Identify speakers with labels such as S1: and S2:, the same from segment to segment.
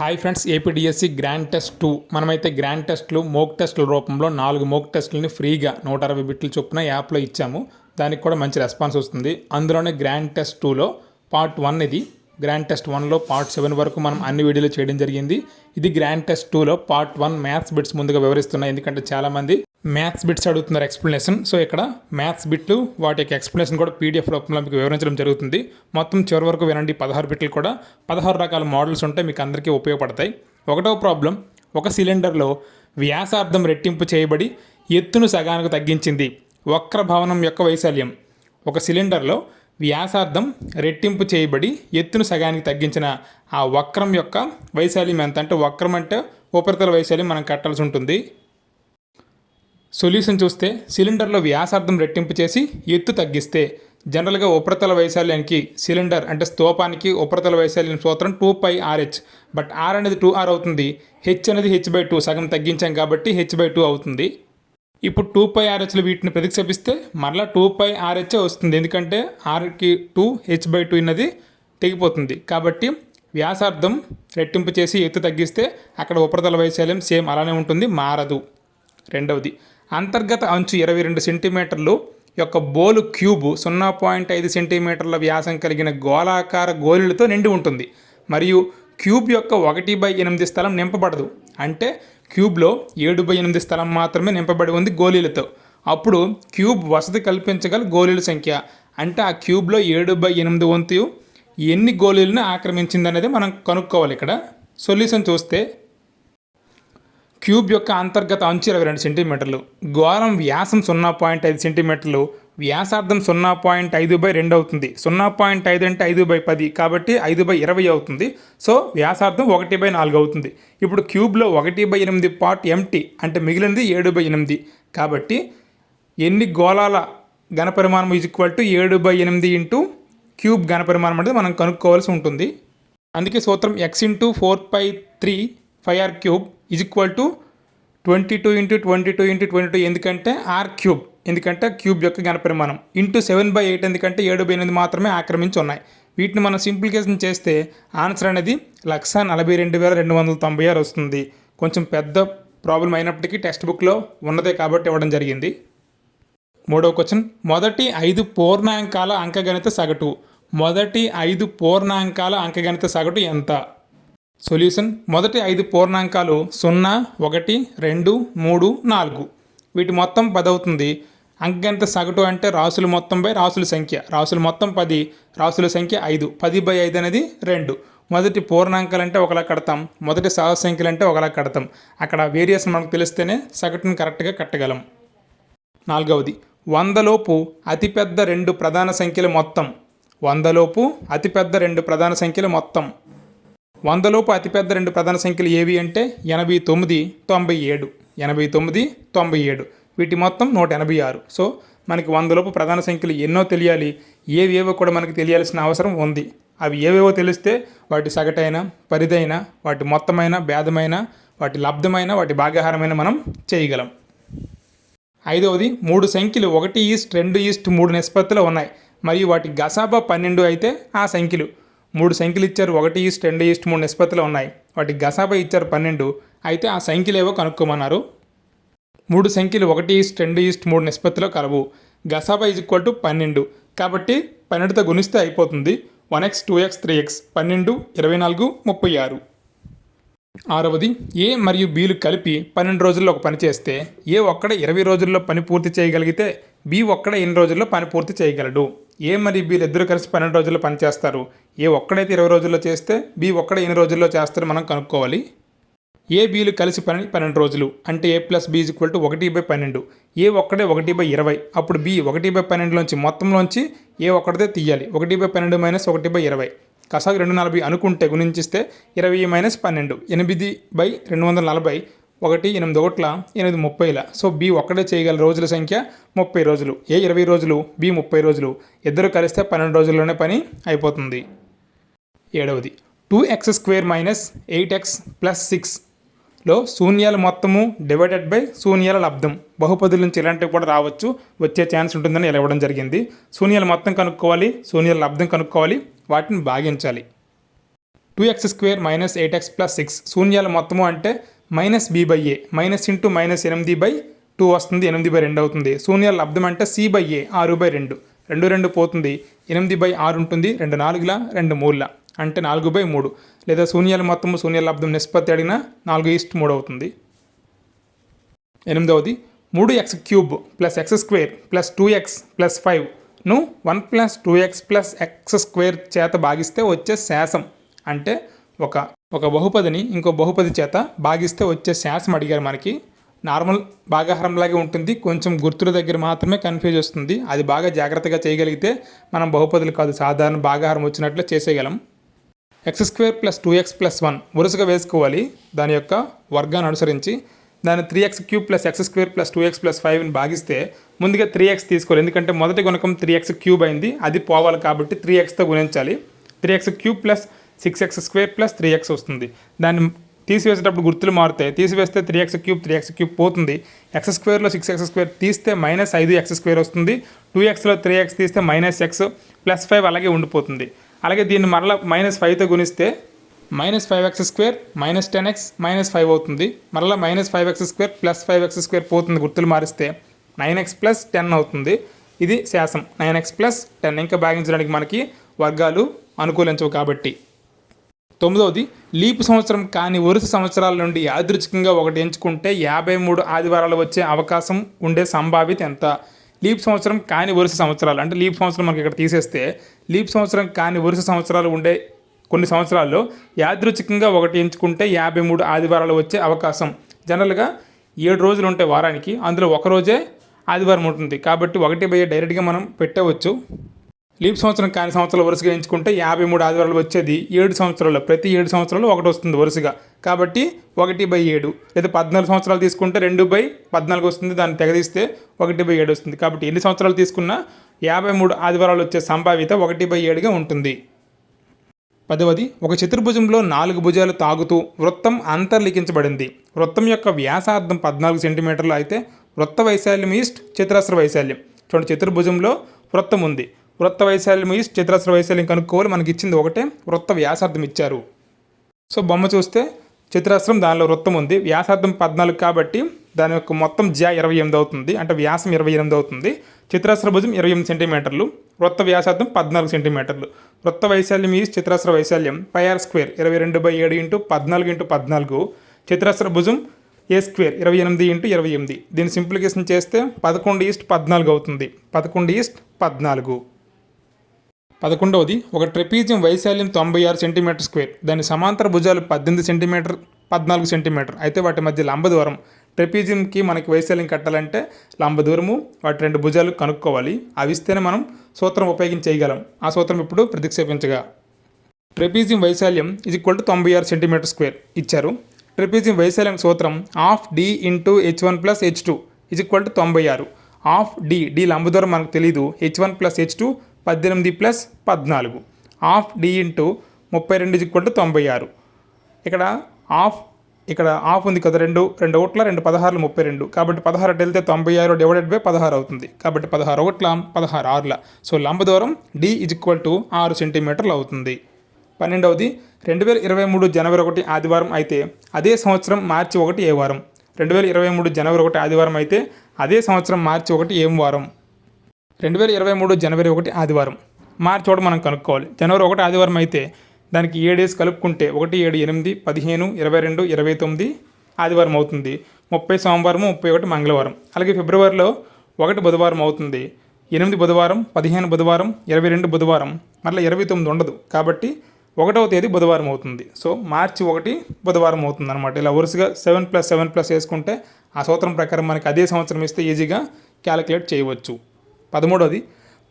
S1: Hi friends APDSC grand test two. మనమైతే grand టెస్ట్లు mock టెస్ట్ల రూపంలో నాలుగు మోక్ టెస్ట్లని ఫ్రీగా నూట అరవై బిట్లు చొప్పున యాప్లో ఇచ్చాము. దానికి కూడా మంచి రెస్పాన్స్ వస్తుంది. అందులోనే గ్రాండ్ టెస్ట్ టూలో పార్ట్ వన్ ఇది గ్రాండ్ టెస్ట్ వన్లో పార్ట్ సెవెన్ వరకు మనం అన్ని వీడియోలు చేయడం జరిగింది. ఇది గ్రాండ్ టెస్ట్ టూలో పార్ట్ వన్ మ్యాథ్స్ బిట్స్ ముందుగా వివరిస్తున్నాయి. ఎందుకంటే చాలామంది మ్యాథ్స్ బిట్స్ అడుగుతున్నారు ఎక్స్ప్లెనేషన్ సో ఇక్కడ మ్యాథ్స్ బిట్లు వాటి యొక్క ఎక్స్ప్లెనేషన్ కూడా పీడిఎఫ్ రూపంలో మీకు వివరించడం జరుగుతుంది. మొత్తం చివరి వరకు వినండి. పదహారు బిట్లు కూడా పదహారు రకాల మోడల్స్ ఉంటే మీకు అందరికీ ఉపయోగపడతాయి. ఒకటో ప్రాబ్లం ఒక సిలిండర్లో వ్యాసార్థం రెట్టింపు చేయబడి ఎత్తును సగానికి తగ్గించింది. వక్ర భవనం యొక్క వైశాల్యం. ఒక సిలిండర్లో వ్యాసార్థం రెట్టింపు చేయబడి ఎత్తును సగానికి తగ్గించిన ఆ వక్రం యొక్క వైశాల్యం ఎంత అంటే వక్రం అంటే ఉపరితల వైశాల్యం మనం కట్టాల్సి ఉంటుంది. సొల్యూషన్ చూస్తే సిలిండర్లో వ్యాసార్థం రెట్టింపు చేసి ఎత్తు తగ్గిస్తే జనరల్గా ఉపరితల వైశాల్యానికి సిలిండర్ అంటే స్తూపానికి ఉపరితల వైశాల్యం సూత్రం two pi RH but R అనేది టూ ఆర్ అవుతుంది. హెచ్ అనేది హెచ్ బై టూ సగం తగ్గించాం కాబట్టి హెచ్ బై టూ అవుతుంది. ఇప్పుడు టూ పై ఆర్హెచ్లు వీటిని ప్రతిక్షేపిస్తే మరలా టూ పై ఆర్హెచ్ వస్తుంది. ఎందుకంటే ఆర్కి టూ హెచ్ బై టూ అన్నది తెగిపోతుంది. కాబట్టి వ్యాసార్థం రెట్టింపు చేసి ఎత్తు తగ్గిస్తే అక్కడ ఉపరితల వైశాల్యం సేమ్ అలానే ఉంటుంది మారదు. రెండవది అంతర్గత అంచు ఇరవై రెండు సెంటీమీటర్లు యొక్క బోలు క్యూబ్ సున్నా పాయింట్ ఐదు సెంటీమీటర్ల వ్యాసం కలిగిన గోళాకార గోలులతో నిండి ఉంటుంది. మరియు క్యూబ్ యొక్క ఒకటి బై ఎనిమిది స్థలం నింపబడదు. అంటే క్యూబ్లో ఏడు బై ఎనిమిది స్థలం మాత్రమే నింపబడి ఉంది గోళీలతో. అప్పుడు క్యూబ్ వసతి కల్పించగల గోళీల సంఖ్య. అంటే ఆ క్యూబ్లో ఏడు బై ఎనిమిది వంతు ఎన్ని గోళీలను ఆక్రమించింది అనేది మనం కనుక్కోవాలి ఇక్కడ. సొల్యూషన్ చూస్తే క్యూబ్ యొక్క అంతర్గత అంచు ఇరవై రెండు సెంటీమీటర్లు. గోళం వ్యాసం సున్నా పాయింట్ ఐదు సెంటీమీటర్లు. వ్యాసార్థం సున్నా పాయింట్ ఐదు బై రెండు అవుతుంది. సున్నా పాయింట్ ఐదు అంటే ఐదు బై పది కాబట్టి ఐదు బై ఇరవై అవుతుంది. సో వ్యాసార్థం ఒకటి బై నాలుగు అవుతుంది. ఇప్పుడు క్యూబ్లో ఒకటి బై ఎనిమిది పార్ట్ ఎంటీ అంటే మిగిలినది ఏడు బై ఎనిమిది. కాబట్టి ఎన్ని గోళాల ఘనపరిమాణం ఈజ్ ఈక్వల్ టు ఏడు బై ఎనిమిది ఇంటూ క్యూబ్ ఘనపరిమాణం అనేది మనం కనుక్కోవాల్సి ఉంటుంది. అందుకే సూత్రం X into four pi three five R cube is equal to twenty two into twenty two into twenty two ఎందుకంటే ఆర్ క్యూబ్ ఎందుకంటే క్యూబ్ యొక్క ఘనపరిమాణం ఇంటూ సెవెన్ బై ఎయిట్ ఎందుకంటే ఏడు బై ఎనిమిది మాత్రమే ఆక్రమించి ఉన్నాయి వీటిని మనం సింప్లికేషన్ చేస్తే ఆన్సర్ అనేది లక్ష నలభై రెండు వేల రెండు వందల తొంభై ఆరు వస్తుంది. కొంచెం పెద్ద ప్రాబ్లం అయినప్పటికీ టెక్స్ట్ బుక్లో ఉన్నదే కాబట్టి ఇవ్వడం జరిగింది. మూడవ క్వశ్చన్. మొదటి ఐదు పూర్ణాంకాల అంకగణిత సగటు. మొదటి ఐదు పూర్ణాంకాల అంకగణిత సగటు ఎంత? సొల్యూషన్. మొదటి ఐదు పూర్ణాంకాలు సున్నా ఒకటి రెండు మూడు నాలుగు. వీటి మొత్తం పది అవుతుంది అంకెంత సగటు అంటే రాసుల మొత్తం బై రాసుల సంఖ్య. రాసుల మొత్తం పది రాసుల సంఖ్య ఐదు. పది బై ఐదు అనేది రెండు. మొదటి పూర్ణాంకాలు అంటే ఒకలా కడతాం. మొదటి సహజ సంఖ్యలు అంటే ఒకలా కడతాం. అక్కడ వేరియస్ మనకు తెలిస్తేనే సగటును కరెక్ట్గా కట్టగలం. నాలుగవది వందలోపు అతిపెద్ద రెండు ప్రధాన సంఖ్యల మొత్తం. వందలోపు అతిపెద్ద రెండు ప్రధాన సంఖ్యల మొత్తం. వందలోపు అతిపెద్ద రెండు ప్రధాన సంఖ్యలు ఏవి అంటే ఎనభై తొమ్మిది తొంభై ఏడు. ఎనభై తొమ్మిది తొంభై ఏడు. వీటి మొత్తం నూట ఎనభై ఆరు. సో మనకి వందలోపు ప్రధాన సంఖ్యలు ఎన్నో తెలియాలి. ఏవేవో కూడా మనకి తెలియాల్సిన అవసరం ఉంది. అవి ఏవేవో తెలిస్తే వాటి సగటైన పరిదైన వాటి మొత్తమైన భేదమైన వాటి లబ్ధమైన వాటి భాగాహారమైన మనం చేయగలం. ఐదవది మూడు సంఖ్యలు ఒకటి ఈస్ట్ రెండు ఈస్ట్ మూడు నిష్పత్తిలో ఉన్నాయి. మరియు వాటి గసాబా పన్నెండు అయితే ఆ సంఖ్యలు. మూడు సంఖ్యలు ఇచ్చారు ఒకటి ఈస్ట్ రెండు ఈస్ట్ మూడు నిష్పత్తిలో ఉన్నాయి. వాటి గసాబా ఇచ్చారు పన్నెండు. అయితే ఆ సంఖ్యలు ఏవో కనుక్కోమన్నారు. మూడు సంఖ్యలు ఒకటి ఈస్ట్ రెండు ఈస్ట్ మూడు నిష్పత్తిలో కలవు. గసాబా ఈజ్ ఈక్వల్ టు పన్నెండు. కాబట్టి పన్నెండుతో గుణిస్తే అయిపోతుంది. One X two X three X పన్నెండు ఇరవై నాలుగు ముప్పై ఆరు. ఆరవది ఏ మరియు బీలు కలిపి పన్నెండు రోజుల్లో ఒక పని చేస్తే ఏ ఒక్కడ ఇరవై రోజుల్లో పని పూర్తి చేయగలిగితే బి ఒక్కడ ఎన్ని రోజుల్లో పని పూర్తి చేయగలడు? ఏ మరియు బీలు ఇద్దరు కలిసి పన్నెండు రోజుల్లో పని చేస్తారు? ఏ ఒక్కడైతే ఇరవై రోజుల్లో చేస్తే బి ఒక్కడ ఎన్ని రోజుల్లో చేస్తారో మనం కనుక్కోవాలి. ఏబీలు కలిసి పని పన్నెండు రోజులు అంటే A plus B equal to ఒకటి బై పన్నెండు. ఏ ఒక్కడే ఒకటి బై ఇరవై. అప్పుడు బి ఒకటి బై పన్నెండులోంచి మొత్తంలోంచి ఏ ఒక్కడితే తీయాలి. ఒకటి బై పన్నెండు మైనస్ ఒకటి బై ఇరవై. కసాగు రెండు నలభై అనుకుంటే గుణించిస్తే ఇరవై మైనస్ పన్నెండు. ఎనిమిది బై రెండు వందల నలభై. ఒకటి ఎనిమిది ఒకట్ల ఎనిమిది ముప్పైల. సో బి ఒక్కడే చేయగల రోజుల సంఖ్య ముప్పై రోజులు. ఏ ఇరవై రోజులు? బి ముప్పై రోజులు. ఇద్దరు కలిస్తే పన్నెండు రోజుల్లోనే పని అయిపోతుంది. ఏడవది. Two X square minus eight X plus six. లో శూన్యాల మొత్తము డివైడెడ్ బై శూన్యాల లబ్ధం బహుపదుల నుంచి ఇలాంటివి కూడా రావచ్చు. వచ్చే ఛాన్స్ ఉంటుందని ఇలా ఇవ్వడం జరిగింది. శూన్యాల మొత్తం కనుక్కోవాలి. శూన్యాల లబ్ధం కనుక్కోవాలి. వాటిని భాగించాలి. Two X square minus eight X plus six శూన్యాల మొత్తము అంటే minus B by A minus into minus ఎనిమిది బై టూ వస్తుంది. ఎనిమిది బై రెండు అవుతుంది. శూన్యాల లబ్ధం అంటే సి బై ఏ ఆరు బై రెండు. రెండు రెండు పోతుంది. ఎనిమిది బై ఆరు ఉంటుంది. రెండు నాలుగుల రెండు మూడుల. అంటే నాలుగు బై మూడు. లేదా శూన్యాలు మొత్తము శూన్య లబ్ధం నిష్పత్తి అడిగినా నాలుగు ఈస్ట్ మూడు అవుతుంది. ఎనిమిదవది మూడు x cube plus x square plus two x plus ఫైవ్ను one plus two x plus x square చేత భాగిస్తే వచ్చే శాసం అంటే ఒక ఒక బహుపదిని ఇంకో బహుపది చేత భాగిస్తే వచ్చే శాసం అడిగారు మనకి. నార్మల్ భాగాహారంలాగే ఉంటుంది కొంచెం గుర్తుల దగ్గర మాత్రమే కన్ఫ్యూజ్ వస్తుంది. అది బాగా జాగ్రత్తగా చేయగలిగితే మనం బహుపదులు కాదు సాధారణ భాగాహారం వచ్చినట్లు చేసేయగలం. X square plus two x plus one వరుసగా వేసుకోవాలి. దాని యొక్క వర్గాన్ని అనుసరించి దాన్ని three x cube plus x square plus two x plus ఫైవ్ని భాగిస్తే ముందుగా త్రీ ఎక్స్ తీసుకోవాలి. ఎందుకంటే మొదటి గుణకం త్రీ ఎక్స్ క్యూబ్ అయింది. అది పోవాలి కాబట్టి త్రీ ఎక్స్తో గుణించాలి. Three x cube plus six x square plus three x వస్తుంది. దాన్ని తీసివేసేటప్పుడు గుర్తులు మారుతాయి. తీసివేస్తే three x cube three x cube పోతుంది. ఎక్స్ స్క్వేర్లో సిక్స్ ఎక్స్ స్క్వేర్ తీస్తే మైనస్ ఐదు ఎక్స్ స్క్వేర్ వస్తుంది. టూ ఎక్స్లో త్రీ ఎక్స్ తీస్తే మైనస్ ఎక్స్ ప్లస్ ఫైవ్ అలాగే ఉండిపోతుంది. అలాగే దీన్ని మరలా మైనస్ ఫైవ్తో గుణిస్తే minus five x square minus ten x minus five అవుతుంది. మరలా minus five x square plus five x square పోతుంది గుర్తులు మారిస్తే నైన్ ఎక్స్ ప్లస్ టెన్ అవుతుంది. ఇది శాసం నైన్ ఎక్స్ ప్లస్ టెన్ ఇంకా భాగించడానికి మనకి వర్గాలు అనుకూలించవు కాబట్టి. తొమ్మిదవది లీప్ సంవత్సరం కాని వరుస సంవత్సరాల నుండి యాదృచ్ఛికంగా ఒకటి ఎంచుకుంటే యాభై మూడు ఆదివారాలు వచ్చే అవకాశం ఉండే సంభావ్యత ఎంత? లీప్ సంవత్సరం కాని వరుస సంవత్సరాలు. అంటే లీప్ సంవత్సరం మనకి ఇక్కడ తీసేస్తే లీప్ సంవత్సరం కాని వరుస సంవత్సరాలు ఉండే కొన్ని సంవత్సరాల్లో యాదృచ్ఛికంగా ఒకటి ఎంచుకుంటే యాభై మూడు ఆదివారాలు వచ్చే అవకాశం. జనరల్గా ఏడు రోజులు ఉంటాయి వారానికి. అందులో ఒక రోజే ఆదివారం ఉంటుంది. కాబట్టి ఒకటి బై డైరెక్ట్గా మనం పెట్టవచ్చు. లీప్ సంవత్సరం కాని సంవత్సరాలు వరుసగా ఎంచుకుంటే యాభై మూడు ఆదివారాలు వచ్చేది ఏడు సంవత్సరాలు ప్రతి ఏడు సంవత్సరాలు ఒకటి వస్తుంది వరుసగా. కాబట్టి ఒకటి బై ఏడు. లేదా పద్నాలుగు సంవత్సరాలు తీసుకుంటే రెండు బై పద్నాలుగు వస్తుంది. దాన్ని తెగదీస్తే ఒకటి బై ఏడు వస్తుంది. కాబట్టి ఎన్ని సంవత్సరాలు తీసుకున్నా యాభై మూడు ఆదివారాలు వచ్చే సంభావ్యత ఒకటి బై ఏడుగా ఉంటుంది. పదవది ఒక చతుర్భుజంలో నాలుగు భుజాలు తాగుతూ వృత్తం అంతర్లిఖించబడింది. వృత్తం యొక్క వ్యాసార్థం పద్నాలుగు సెంటీమీటర్లు అయితే వృత్త వైశాల్యం ఈస్ట్ చతురస్ర వైశాల్యం. చూడండి చతుర్భుజంలో వృత్తం ఉంది. వృత్త వైశాల్యం ఈస్ట్ చతురస్ర వైశాల్యం కనుక్కోవాలి. మనకి ఇచ్చింది ఒకటే వృత్త వ్యాసార్థం ఇచ్చారు. సో బొమ్మ చూస్తే చతురస్రం దానిలో వృత్తం ఉంది. వ్యాసార్థం పద్నాలుగు కాబట్టి దాని యొక్క మొత్తం జ్యా ఇరవై ఎనిమిది అవుతుంది. అంటే వ్యాసం ఇరవై ఎనిమిది అవుతుంది. చిత్రాస్ర భుజం ఇరవై ఎనిమిది సెంటీమీటర్లు. వృత్త వ్యాసార్థం పద్నాలుగు సెంటీమీటర్లు. వృత్త వైశాల్యం ఈ చతురస్ర వైశాల్యం పై ఆర్ స్క్వేర్ ఇరవై రెండు బై ఏడు ఇంటూ పద్నాలుగు ఇంటూ పద్నాలుగు. చతురస్ర భుజం ఏ స్క్వేర్ ఇరవై ఎనిమిది ఇంటూ ఇరవై ఎనిమిది. దీని సింప్లికేషన్ చేస్తే పదకొండు ఈస్ట్ పద్నాలుగు అవుతుంది. పదకొండు ఈస్ట్ పద్నాలుగు. పదకొండవది ఒక ట్రెపీజియం వైశాల్యం తొంభై ఆరు సెంటీమీటర్ స్క్వేర్. దాని సమాంతర భుజాలు పద్దెనిమిది సెంటీమీటర్ పద్నాలుగు సెంటీమీటర్. అయితే వాటి మధ్య లంబ దూరం. ట్రెపీజియంకి మనకి వైశాల్యం కట్టాలంటే లంబ దూరము వాటి రెండు భుజాలు కనుక్కోవాలి. అవి ఇస్తేనే మనం సూత్రం ఉపయోగించి చేయగలం. ఆ సూత్రం ఇప్పుడు ప్రతిక్షేపించగా. ట్రెపీజియం వైశాల్యం ఇది ఈక్వల్ టు తొంభై ఆరు సెంటీమీటర్ స్క్వేర్. ఇచ్చారు. ట్రెపీజియం వైశాల్యం సూత్రం half d into h one plus h two ఇది ఈక్వల్ టు తొంభై ఆరు. ఆఫ్ డి డి లంబ దూరం మనకు తెలియదు h one plus h two పద్దెనిమిది ప్లస్ పద్నాలుగు. ఆఫ్ డి ఇంటూ ముప్పై రెండు ఈక్వల్ తొంభై ఆరు. ఇక్కడ ఆఫ్ ఇక్కడ హాఫ్ ఉంది కదా రెండు రెండు ఒకట్ల రెండు పదహారులు ముప్పై రెండు. కాబట్టి పదహారు అటు వెళ్తే తొంభై ఆరు డివైడెడ్ బై పదహారు అవుతుంది. కాబట్టి పదహారు ఒకట్ల పదహారు ఆరుల. సో లంబ దూరం డి ఇజ్ ఈక్వల్ టు ఆరు సెంటీమీటర్లు అవుతుంది. పన్నెండవది రెండు వేల ఇరవై మూడు జనవరి ఒకటి ఆదివారం అయితే అదే సంవత్సరం మార్చి ఒకటి ఏ వారం. రెండు వేల ఇరవై మూడు జనవరి ఒకటి ఆదివారం అయితే అదే సంవత్సరం మార్చి ఒకటి ఏం వారం. రెండు వేల ఇరవై మూడు జనవరి ఒకటి ఆదివారం. మార్చి ఒకటి మనం కనుక్కోవాలి. జనవరి ఒకటి ఆదివారం అయితే దానికి ఏ డేస్ కలుపుకుంటే ఒకటి ఏడు ఎనిమిది పదిహేను ఇరవై రెండు ఇరవై తొమ్మిది ఆదివారం అవుతుంది. ముప్పై సోమవారం ముప్పై ఒకటి మంగళవారం. అలాగే ఫిబ్రవరిలో ఒకటి బుధవారం అవుతుంది. ఎనిమిది బుధవారం పదిహేను బుధవారం ఇరవై రెండు బుధవారం. మళ్ళీ ఇరవై తొమ్మిది ఉండదు. కాబట్టి ఒకటవ తేదీ బుధవారం అవుతుంది. సో మార్చి ఒకటి బుధవారం అవుతుంది అనమాట ఇలా వరుసగా సెవెన్ ప్లస్ సెవెన్ ప్లస్ వేసుకుంటే ఆ సూత్రం ప్రకారం మనకి అదే సంవత్సరం ఇస్తే ఈజీగా క్యాలిక్యులేట్ చేయవచ్చు. పదమూడవది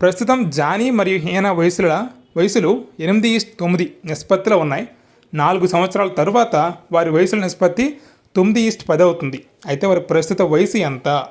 S1: ప్రస్తుతం జానీ మరియు హీనా వయసుల వయసులు ఎనిమిది ఈస్ట్ తొమ్మిది నిష్పత్తిలో ఉన్నాయి. నాలుగు సంవత్సరాల తరువాత వారి వయసుల నిష్పత్తి తొమ్మిది ఈస్ట్ పది అవుతుంది. అయితే వారి ప్రస్తుత వయసు ఎంత?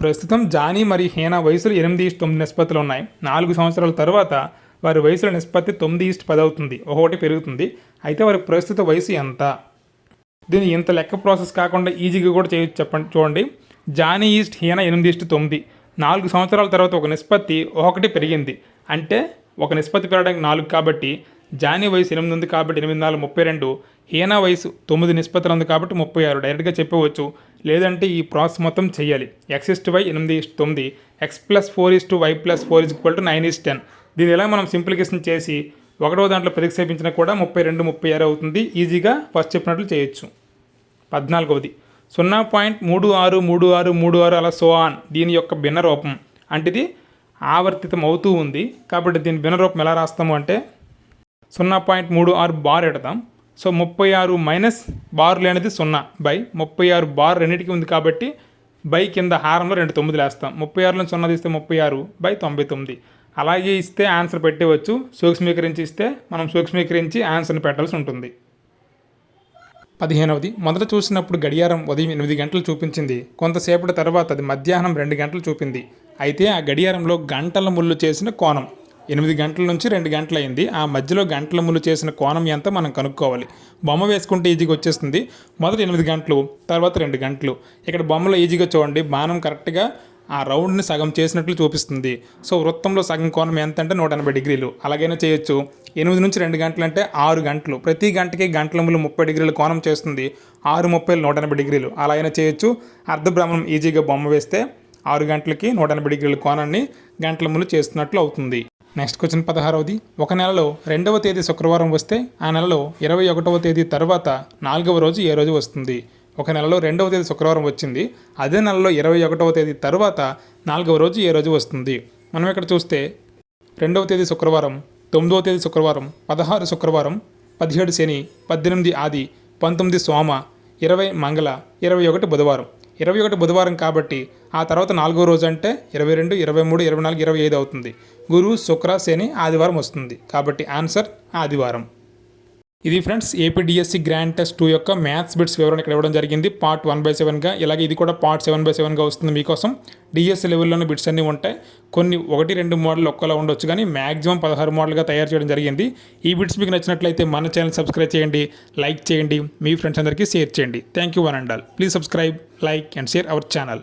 S1: ప్రస్తుతం జానీ మరియు హీనా వయసులు ఎనిమిది ఈస్ట్ తొమ్మిది నిష్పత్తిలో ఉన్నాయి. నాలుగు సంవత్సరాల తర్వాత వారి వయసుల నిష్పత్తి తొమ్మిది ఈస్ట్ పది అవుతుంది. ఒకటి పెరుగుతుంది. అయితే వారి ప్రస్తుత వయసు ఎంత? దీన్ని ఇంత లెక్క ప్రాసెస్ కాకుండా ఈజీగా కూడా చేయొచ్చు చెప్పండి చూడండి. జానీ ఈస్ట్ హీన ఎనిమిది ఈస్ట్ తొమ్మిది. నాలుగు సంవత్సరాల తర్వాత ఒక నిష్పత్తి ఒకటి పెరిగింది. అంటే ఒక నిష్పత్తి పెరగడానికి నాలుగు కాబట్టి జానీ వయసు ఎనిమిది ఉంది కాబట్టి ఎనిమిది నాలుగు ముప్పై రెండు హీనా వయసు తొమ్మిది నిష్పత్తులు ఉంది కాబట్టి ముప్పై ఆరు. డైరెక్ట్గా చెప్పవచ్చు. లేదంటే ఈ ప్రాసెస్ మొత్తం చేయాలి ఎక్స్ ఇస్ట్ వై ఎనిమిది ఇస్ట్ తొమ్మిది. X plus four is to y plus four is equal to nine is ten దీని ఎలా మనం సింప్లికేషన్ చేసి ఒకటో దాంట్లో ప్రతిక్షేపించినా కూడా ముప్పై రెండు ముప్పై ఆరు అవుతుంది. ఈజీగా ఫస్ట్ చెప్పినట్లు చేయొచ్చు. పద్నాలుగవది. సున్నా పాయింట్ మూడు ఆరు మూడు ఆరు మూడు ఆరు అలా సో ఆన్. దీని యొక్క భిన్న రూపం అంటే ఇది ఆవర్తితం అవుతూ ఉంది. కాబట్టి దీని భిన్న రూపం ఎలా రాస్తాము అంటే సున్నా పాయింట్ మూడు ఆరు బార్ ఎడతాం. సో ముప్పై ఆరు మైనస్ బార్ లేనిది సున్నా బై ముప్పై ఆరు బార్ రెండింటికి ఉంది కాబట్టి బై కింద హారంలో రెండు తొమ్మిదిలు వేస్తాం ముప్పై ఆరులో సున్నా తీస్తే ముప్పై ఆరు బై తొంభై తొమ్మిది. అలాగే ఇస్తే ఆన్సర్ పెట్టేవచ్చు. సూక్ష్మీకరించి ఇస్తే మనం సూక్ష్మీకరించి ఆన్సర్ని పెట్టాల్సి ఉంటుంది. పదిహేనవది. మొదట చూసినప్పుడు గడియారం ఉదయం ఎనిమిది గంటలు చూపించింది. కొంతసేపటి తర్వాత అది మధ్యాహ్నం రెండు గంటలు చూపింది. అయితే ఆ గడియారంలో గంటల ముళ్ళు చేసిన కోణం. ఎనిమిది గంటల నుంచి రెండు గంటలైంది. అయింది ఆ మధ్యలో గంటల ముళ్ళు చేసిన కోణం ఎంత మనం కనుక్కోవాలి. బొమ్మ వేసుకుంటే ఈజీగా వచ్చేస్తుంది. మొదట ఎనిమిది గంటలు తర్వాత రెండు గంటలు. ఇక్కడ బొమ్మలో ఈజీగా చూడండి. బాణం కరెక్ట్గా ఆ రౌండ్ని సగం చేసినట్లు చూపిస్తుంది. సో వృత్తంలో సగం కోణం ఎంత అంటే నూట ఎనభై డిగ్రీలు. అలాగైనా చేయొచ్చు. ఎనిమిది నుంచి రెండు గంటలు అంటే ఆరు గంటలు. ప్రతి గంటకి గంటల ముప్పై డిగ్రీల కోణం చేస్తుంది. ఆరు ముప్పై నూట ఎనభై డిగ్రీలు. అలా అయినా చేయొచ్చు. అర్ధభ్రమణం ఈజీగా బొమ్మ వేస్తే ఆరు గంటలకి నూట ఎనభై డిగ్రీల కోణాన్ని గంటల చేస్తున్నట్లు అవుతుంది. నెక్స్ట్ క్వశ్చన్ పదహారవది. ఒక నెలలో రెండవ తేదీ శుక్రవారం వస్తే ఆ నెలలో ఇరవై ఒకటవ తేదీ తర్వాత నాలుగవ రోజు ఏ రోజు వస్తుంది? ఒక నెలలో రెండవ తేదీ శుక్రవారం వచ్చింది. అదే నెలలో ఇరవై ఒకటవ తేదీ తర్వాత నాలుగవ రోజు ఏ రోజు వస్తుంది? మనం ఇక్కడ చూస్తే రెండవ తేదీ శుక్రవారం తొమ్మిదవ తేదీ శుక్రవారం పదహారు శుక్రవారం పదిహేడు శని పద్దెనిమిది ఆది పంతొమ్మిది సోమ ఇరవై మంగళ ఇరవై ఒకటి బుధవారం. ఇరవై ఒకటి బుధవారం కాబట్టి ఆ తర్వాత నాలుగో రోజు అంటే ఇరవై రెండు ఇరవై మూడు ఇరవై నాలుగు ఇరవై ఐదు అవుతుంది. గురువు శుక్ర శని ఆదివారం వస్తుంది. కాబట్టి ఆన్సర్ ఆదివారం. ఇది friends APDSC grand test two యొక్క మ్యాథ్స్ బిట్స్ వివరణ ఇక్కడ ఇవ్వడం జరిగింది. పార్ట్ వన్ బై సెవెన్గా ఇలాగే ఇది కూడా పార్ట్ సెవెన్ బై సెవెన్గా వస్తుంది మీకోసం. డిఎస్సి లెవెల్లోని బిట్స్ అన్నీ ఉంటాయి. కొన్ని ఒకటి రెండు మోడల్ ఒక్కలా ఉండొచ్చు కానీ మ్యాక్సిమం పదహారు మోడల్గా తయారు చేయడం జరిగింది. ఈ బిట్స్ మీకు నచ్చినట్లయితే మన ఛానల్ సబ్స్క్రైబ్ చేయండి లైక్ చేయండి మీ ఫ్రెండ్స్ అందరికీ షేర్ చేయండి. Thank you one and all please subscribe like and share our channel